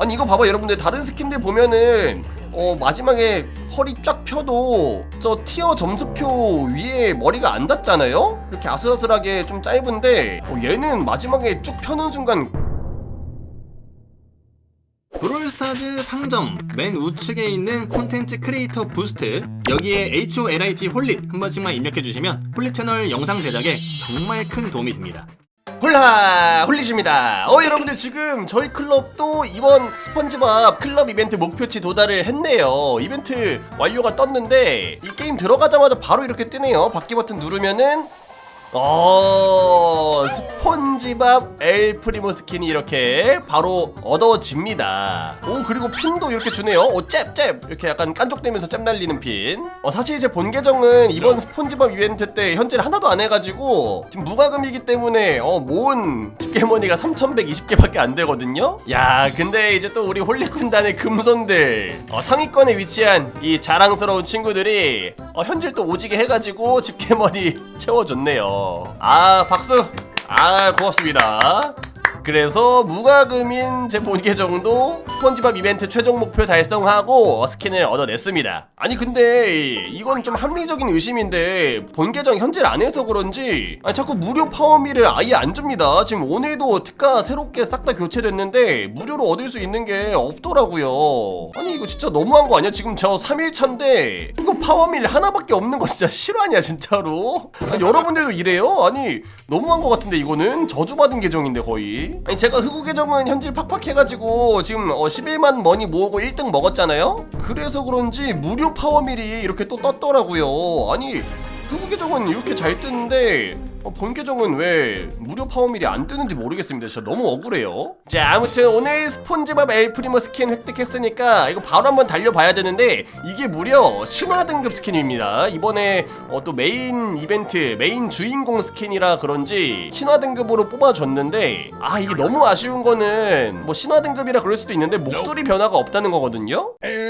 아니 이거 봐봐 여러분들 다른 스킨들 보면은 어 마지막에 허리 쫙 펴도 저 티어 점수표 위에 머리가 안 닿잖아요? 이렇게 아슬아슬하게 좀 짧은데 어, 얘는 마지막에 쭉 펴는 순간 브롤스타즈 상점 맨 우측에 있는 콘텐츠 크리에이터 부스트 여기에 HOLIT 홀릿 한 번씩만 입력해 주시면 홀릿 채널 영상 제작에 정말 큰 도움이 됩니다. 홀라 홀리십니다. 어 여러분들 지금 저희 클럽도 이번 스펀지밥 클럽 이벤트 목표치 도달을 했네요. 이벤트 완료가 떴는데 이 게임 들어가자마자 바로 이렇게 뜨네요. 바퀴 버튼 누르면은 어 스폰지밥 엘 프리모 스킨이 이렇게 바로 얻어집니다. 오 그리고 핀도 이렇게 주네요. 오잽잽. 이렇게 약간 깐족대면서 잽 날리는 핀어 사실 제 본 계정은 이번 스폰지밥 이벤트 때 현질 하나도 안 해가지고 지금 무과금이기 때문에 어 모은 집게머니가 3120개밖에 안 되거든요? 야 근데 이제 또 우리 홀리군단의 금손들 어, 상위권에 위치한 이 자랑스러운 친구들이 어, 현질 또 오지게 해가지고 집게머니 채워줬네요 아 박수. 아 고맙습니다 그래서 무과금인 제 본 계 정도 스펀지밥 이벤트 최종 목표 달성하고 스킨을 얻어냈습니다. 아니 근데 이건 좀 합리적인 의심인데 본 계정 현질 안 해서 그런지 아니 자꾸 무료 파워미를 아예 안 줍니다. 지금 오늘도 특가 새롭게 싹 다 교체됐는데 무료로 얻을 수 있는 게 없더라고요. 아니 이거 진짜 너무한 거 아니야? 지금 저 3일차인데 이거 파워밀 하나밖에 없는 거 진짜 실화냐 진짜로? 아니, 여러분들도 이래요? 아니 너무한 거 같은데 이거는 저주받은 계정인데 거의 아니 제가 흑우 계정은 현질 팍팍 해가지고 지금 어, 11만 머니 모으고 1등 먹었잖아요? 그래서 그런지 무료 파워밀이 이렇게 또 떴더라고요 아니 흑우 계정은 이렇게 잘 뜨는데 어, 본 계정은 왜 무료 파워밀이 안 뜨는지 모르겠습니다. 진짜 너무 억울해요. 자, 아무튼 오늘 스폰지밥 엘프리모 스킨 획득했으니까 이거 바로 한번 달려봐야 되는데 이게 무려 신화 등급 스킨입니다. 이번에 어, 또 메인 이벤트, 메인 주인공 스킨이라 그런지 신화 등급으로 뽑아줬는데 아 이게 너무 아쉬운 거는 뭐 신화 등급이라 그럴 수도 있는데 목소리 변화가 없다는 거거든요. El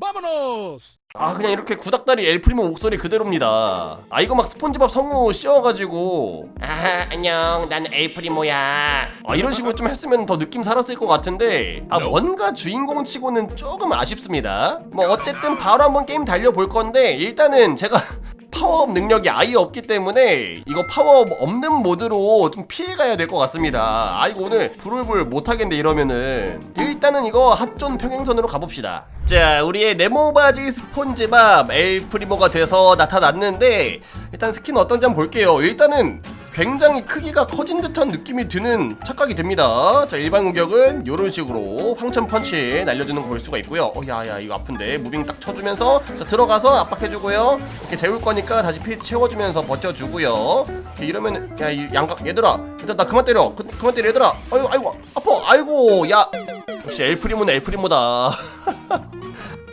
Vámonos. 아 그냥 이렇게 구닥다리 엘프리모 목소리 그대로입니다. 아 이거 막 스폰지밥 성우 씌워가지고. 아 안녕. 나는 엘프리모야. 아 이런 식으로 좀 했으면 더 느낌 살았을 것 같은데. 아 뭔가 주인공 치고는 조금 아쉽습니다. 뭐 어쨌든 바로 한번 게임 달려볼 건데 일단은 제가 파워업 능력이 아예 없기 때문에 이거 파워업 없는 모드로 좀 피해가야 될 것 같습니다. 아 이거 오늘 불을불 못하겠네 이러면은. 일단은 이거 핫존 평행선으로 가봅시다. 자 우리의 네모바지 스폰지밥 엘프리모가 돼서 나타났는데 일단 스킨 어떤지 한번 볼게요. 일단은 굉장히 크기가 커진 듯한 느낌이 드는 착각이 됩니다. 자 일반 공격은 이런 식으로 황천 펀치 날려주는 거 볼 수가 있고요. 어 야야 이거 아픈데. 무빙 딱 쳐주면서 자, 들어가서 압박해주고요. 이렇게 재울 거니까 다시 피 채워주면서 버텨주고요. 이러면 야 이 양각 얘들아 얘들아 나 그만 때려. 그, 그만 때려 얘들아. 아이고 아이고 아파. 아이고 야. 역시 엘프리모는 엘프리모다.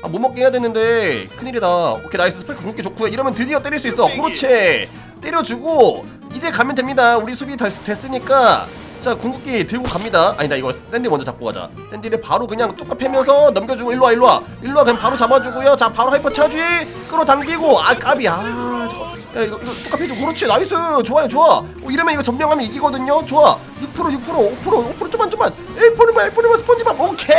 아, 못 먹게 해야 되는데 큰일이다. 오케이 나이스. 스파이크 궁극기 좋고요. 이러면 드디어 때릴 수 있어. 그렇지. 때려주고 이제 가면 됩니다. 우리 수비 다, 됐으니까. 자 궁극기 들고 갑니다. 아니다 이거 샌디 먼저 잡고 가자. 샌디를 바로 그냥 뚝딱 패면서 넘겨주고 일로와 일로와. 일로와 그냥 바로 잡아주고요. 자 바로 하이퍼 차지 끌어당기고. 아 까비. 아야 이거 이거 뚝딱 해줘 그렇지. 나이스. 좋아요 좋아. 어, 이러면 이거 점령하면 이기거든요. 좋아. 6% 6% 5% 5% 좀만 좀만. 1%만 1%만 스펀지밥. 오케이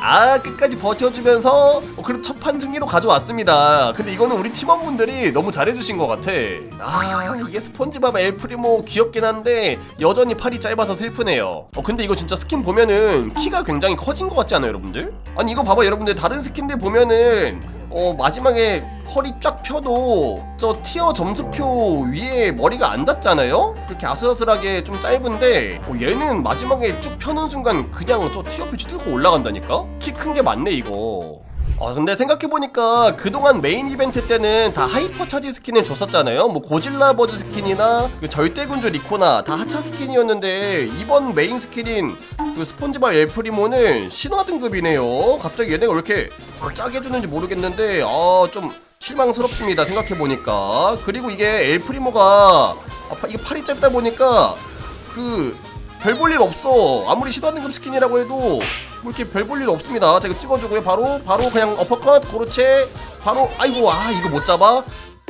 아 끝까지 버텨주면서 어, 그래도 첫판 승리로 가져왔습니다. 근데 이거는 우리 팀원분들이 너무 잘해주신 것 같아. 아 이게 스폰지밥 엘프리모 귀엽긴 한데 여전히 팔이 짧아서 슬프네요. 어 근데 이거 진짜 스킨 보면은 키가 굉장히 커진 것 같지 않아요 여러분들? 아니 이거 봐봐 여러분들. 다른 스킨들 보면은 어 마지막에 허리 쫙 펴도 저 티어 점수표 위에 머리가 안 닿잖아요? 그렇게 아슬아슬하게 좀 짧은데 어, 얘는 마지막에 쭉 펴는 순간 그냥 저 티어 표치 뚫고 올라간다니까? 키 큰 게 맞네 이거 아 근데 생각해보니까 그동안 메인 이벤트 때는 다 하이퍼 차지 스킨을 줬었잖아요. 뭐 고질라 버드 스킨이나 그 절대군주 리코나 다 하차 스킨이었는데 이번 메인 스킨인 그 스폰지밥 엘프리모는 신화 등급이네요. 갑자기 얘네가 왜 이렇게 어, 짜게 주는지 모르겠는데 아좀 실망스럽습니다 생각해보니까. 그리고 이게 엘프리모가 아, 파- 이게 팔이 짧다 보니까 그 별 볼 일 없어. 아무리 신화 등급 스킨이라고 해도 뭐 이렇게 별볼일 없습니다 자 이거 찍어주고요 바로 바로 그냥 어퍼컷 그렇지 바로 아이고 아 이거 못 잡아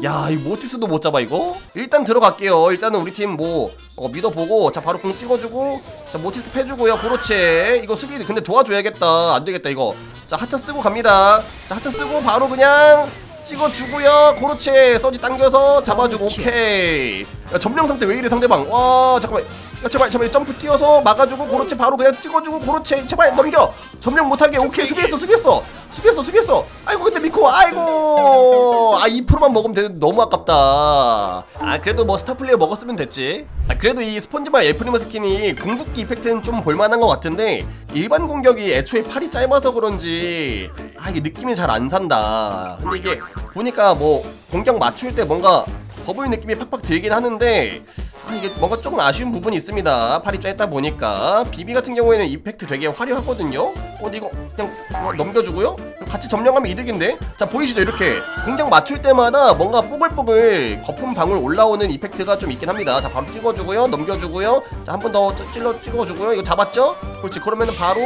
야, 이 모티스도 못 잡아 이거? 일단 들어갈게요. 일단은 우리 팀뭐 믿어보고 자 바로 공 찍어주고 자 모티스 패주고요. 그렇지. 이거 수비 근데 도와줘야겠다. 안 되겠다 이거. 자 하차 쓰고 갑니다. 자 하차 쓰고 바로 그냥 찍어주고요. 그렇지. 서지 당겨서 잡아주고 오케이. 야, 점령 상태 왜 이래 상대방? 와 잠깐만. 야, 제발 제발 점프 뛰어서 막아주고 그렇지 바로 그냥 찍어주고 그렇지 제발 넘겨. 점령 못하게 오케이 수비했어 수비했어. 수비했어 수비했어. 아이고 근데 미코 아이고. 아 2%만 먹으면 되는데 너무 아깝다. 아 그래도 뭐 스타플레이어 먹었으면 됐지. 아 그래도 이 스폰지발 엘프리모 스킨이 궁극기 이펙트는 좀 볼만한 것 같은데 일반 공격이 애초에 팔이 짧아서 그런지 아 이게 느낌이 잘 안 산다. 근데 이게 보니까 뭐 공격 맞출 때 뭔가 버블 느낌이 팍팍 들긴 하는데 아 이게 뭔가 조금 아쉬운 부분이 있습니다. 팔이 짧다 보니까. 비비 같은 경우에는 이펙트 되게 화려하거든요. 어 근데 이거 그냥 어, 넘겨주고요. 같이 점령하면 이득인데? 자 보이시죠? 이렇게. 공격 맞출 때마다 뭔가 뽀글뽀글 거품 방울 올라오는 이펙트가 좀 있긴 합니다. 자 바로 찍어주고요. 넘겨주고요. 자 한 번 더 찔러 찍어주고요. 이거 잡았죠? 그렇지. 그러면은 바로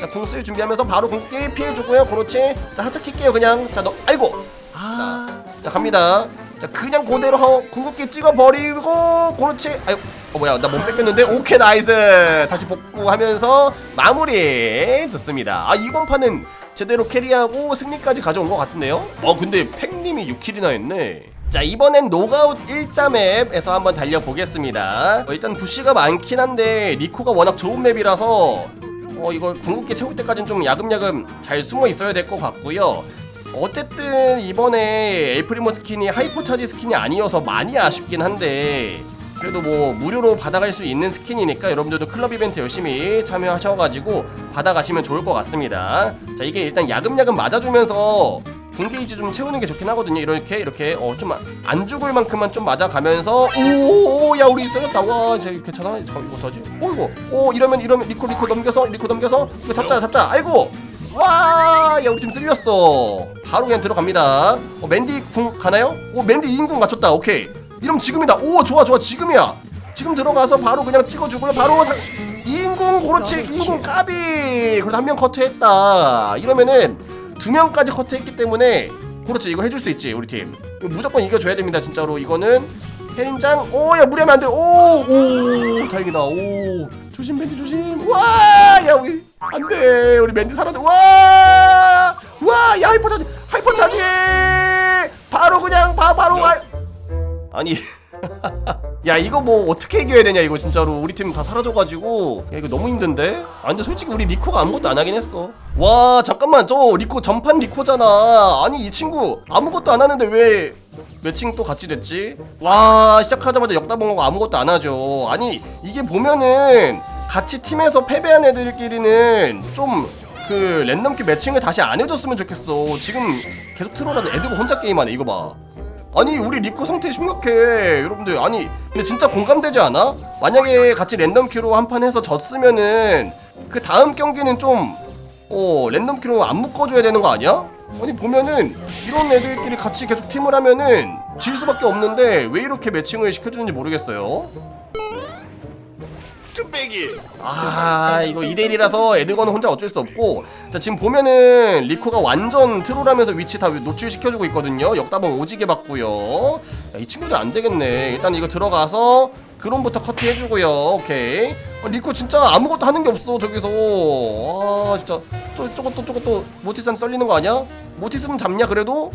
자궁 쓸 준비하면서 바로 궁길 피해주고요. 그렇지. 자 하차 킬게요 그냥. 자 너 아이고. 아 자 갑니다 자 그냥 그대로 하- 궁극기 찍어버리고 그렇지. 아유 어 뭐야 나 못 뺏겼는데? 오케이 나이스. 다시 복구하면서 마무리. 좋습니다. 아 이번 판은 제대로 캐리하고 승리까지 가져온 것 같은데요? 어 근데 팩님이 6킬이나 했네. 자 이번엔 노가웃 1자 맵에서 한번 달려보겠습니다. 어, 일단 부시가 많긴 한데 리코가 워낙 좋은 맵이라서 어 이거 궁극기 채울 때까지는 좀 야금야금 잘 숨어 있어야 될 것 같고요 어쨌든 이번에 엘프리모 스킨이 하이퍼 차지 스킨이 아니어서 많이 아쉽긴 한데 그래도 뭐 무료로 받아갈 수 있는 스킨이니까 여러분들도 클럽 이벤트 열심히 참여하셔가지고 받아가시면 좋을 것 같습니다. 자 이게 일단 야금야금 맞아주면서 분게이지 좀 채우는 게 좋긴 하거든요. 이렇게 이렇게. 어 좀 안 죽을 만큼만 좀 맞아가면서 오야 우리 썰렸다 와. 이제 괜찮아? 저 이거 어떡하지? 오 이거. 오 이러면 이러면 리코 리코 넘겨서 리코 넘겨서. 이거 잡자 잡자. 아이고 와, 야 우리 팀 쓸렸어. 바로 그냥 들어갑니다. 어, 맨디 궁 가나요? 오, 맨디 2인궁 맞췄다. 오케이. 이러면 지금이다. 오, 좋아, 좋아, 지금이야. 지금 들어가서 바로 그냥 찍어주고요. 바로 상... 2인궁, 그렇지. 2인궁 까비. 그래서 한 명 커트했다. 이러면은 두 명까지 커트했기 때문에 그렇지. 이거 해줄 수 있지, 우리 팀. 무조건 이겨줘야 됩니다, 진짜로. 이거는 혜린장, 오, 야 무리하면 안 돼. 오, 오, 다행이다. 오, 조심, 맨디 조심. 와, 야 우리 안 돼. 우리 맨디 살았네. 와, 와, 야 하이퍼 차지, 하이퍼 차지. 바로 그냥 바, 바로 가. 아니. 야 이거 뭐 어떻게 이겨야 되냐 이거 진짜로 우리 팀 다 사라져가지고 야 이거 너무 힘든데 아 근데 솔직히 우리 리코가 아무것도 안 하긴 했어 와 잠깐만 저 리코 전판 리코잖아 아니 이 친구 아무것도 안 하는데 왜 매칭 또 같이 됐지? 와 시작하자마자 역다봉하고 아무것도 안 하죠. 아니 이게 보면은 같이 팀에서 패배한 애들끼리는 좀 그 랜덤큐 매칭을 다시 안 해줬으면 좋겠어. 지금 계속 트롤하는 애들 혼자 게임하네 이거 봐. 아니 우리 리코 상태 심각해 여러분들. 아니 근데 진짜 공감되지 않아? 만약에 같이 랜덤 큐로 한 판 해서 졌으면은 그 다음 경기는 좀 어, 랜덤 큐로 안 묶어줘야 되는 거 아니야? 아니 보면은 이런 애들끼리 같이 계속 팀을 하면은 질 수밖에 없는데 왜 이렇게 매칭을 시켜주는지 모르겠어요. 뚝배기. 아 이거 2대1이라서 에드건은 혼자 어쩔 수 없고. 자 지금 보면은 리코가 완전 트롤하면서 위치 다 노출시켜주고 있거든요. 역다봉 오지게 받고요. 야, 이 친구들 안 되겠네. 일단 이거 들어가서 그론부터 커트해주고요. 오케이. 아, 리코 진짜 아무것도 하는 게 없어 저기서. 아 진짜. 저, 저것도 저것도 모티스한테 썰리는 거 아니야? 모티스는 잡냐 그래도?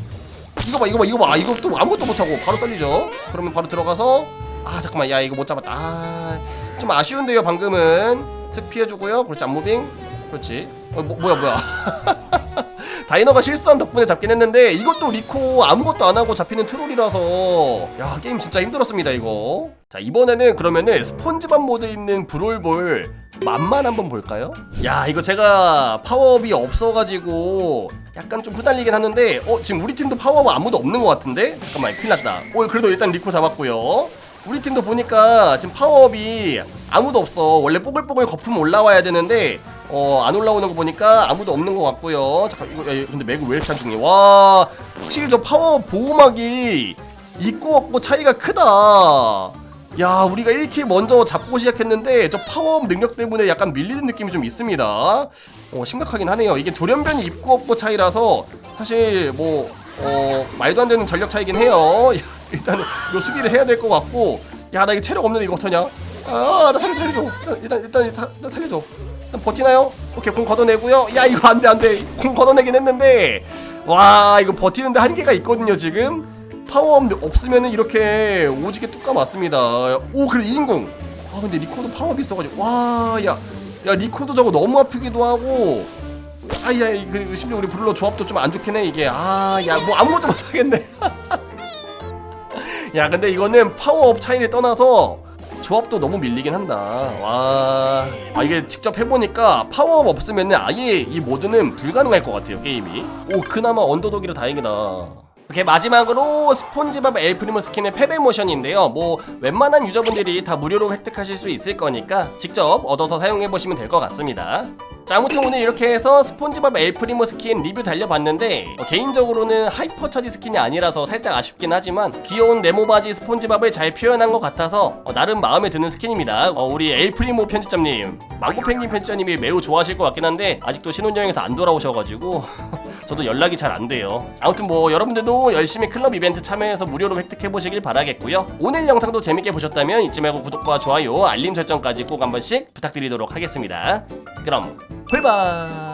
이거 봐 이거 봐 이거 봐. 이거 또 아무것도 못하고 바로 썰리죠. 그러면 바로 들어가서. 아 잠깐만. 야 이거 못 잡았다. 아 좀 아쉬운데요 방금은. 슥 피해주고요. 그렇지 안무빙? 그렇지. 어 뭐, 뭐야 뭐야 다이너가 실수한 덕분에 잡긴 했는데 이것도 리코 아무것도 안 하고 잡히는 트롤이라서. 야 게임 진짜 힘들었습니다 이거. 자 이번에는 그러면은 스폰지밥 모드 있는 브롤볼 맛만 한번 볼까요? 야 이거 제가 파워업이 없어가지고 약간 좀 후달리긴 하는데 어 지금 우리 팀도 파워업 아무도 없는 것 같은데? 잠깐만 큰일 났다. 오 그래도 일단 리코 잡았고요. 우리 팀도 보니까 지금 파워업이 아무도 없어. 원래 뽀글뽀글 거품 올라와야 되는데 어 안 올라오는 거 보니까 아무도 없는 것 같고요. 잠깐 이거 야, 근데 맥을 왜 이렇게 안 죽니? 와 확실히 저 파워 보호막이 있고 없고 차이가 크다. 야 우리가 1킬 먼저 잡고 시작했는데 저 파워업 능력 때문에 약간 밀리는 느낌이 좀 있습니다. 어 심각하긴 하네요. 이게 돌연변이 있고 없고 차이라서 사실 뭐 어 말도 안 되는 전력 차이긴 해요. 야, 일단 이거 수비를 해야 될 것 같고. 야 나 이거 체력 없는데 이거 어떡하냐? 아 나 살려 살려줘. 일단 일단 일단, 일단 살려줘 버티나요? 오케이 공 걷어내고요. 야 이거 안돼 안돼. 공 걷어내긴 했는데 와 이거 버티는데 한계가 있거든요 지금. 파워 없으면은 이렇게 오지게 뚝까 맞습니다. 오 그래 2인공. 아 근데 리코도 파워업이 있어가지고 와야 야 리코도 저거 너무 아프기도 하고. 아야 그 심지어 우리 블러 조합도 좀 안 좋긴 해 이게. 아 야 뭐 아무것도 못하겠네. 야 근데 이거는 파워업 차이를 떠나서 조합도 너무 밀리긴 한다. 와. 아, 이게 직접 해보니까 파워업 없으면은 아예 이 모드는 불가능할 것 같아요 게임이. 오 그나마 언더독이라 다행이다 이렇게 마지막으로 스폰지밥 엘프리모 스킨의 패배 모션인데요. 뭐 웬만한 유저분들이 다 무료로 획득하실 수 있을 거니까 직접 얻어서 사용해 보시면 될 것 같습니다. 자 아무튼 오늘 이렇게 해서 스폰지밥 엘프리모 스킨 리뷰 달려봤는데 어, 개인적으로는 하이퍼 차지 스킨이 아니라서 살짝 아쉽긴 하지만 귀여운 네모바지 스폰지밥을 잘 표현한 것 같아서 어, 나름 마음에 드는 스킨입니다. 어, 우리 엘프리모 편집장님, 망고펭귄 편집장님이 매우 좋아하실 것 같긴 한데 아직도 신혼여행에서 안 돌아오셔가지고 저도 연락이 잘 안 돼요. 아무튼 뭐 여러분들도 열심히 클럽 이벤트 참여해서 무료로 획득해 보시길 바라겠고요. 오늘 영상도 재밌게 보셨다면 잊지 말고 구독과 좋아요, 알림 설정까지 꼭 한 번씩 부탁드리도록 하겠습니다. 그럼 풀바.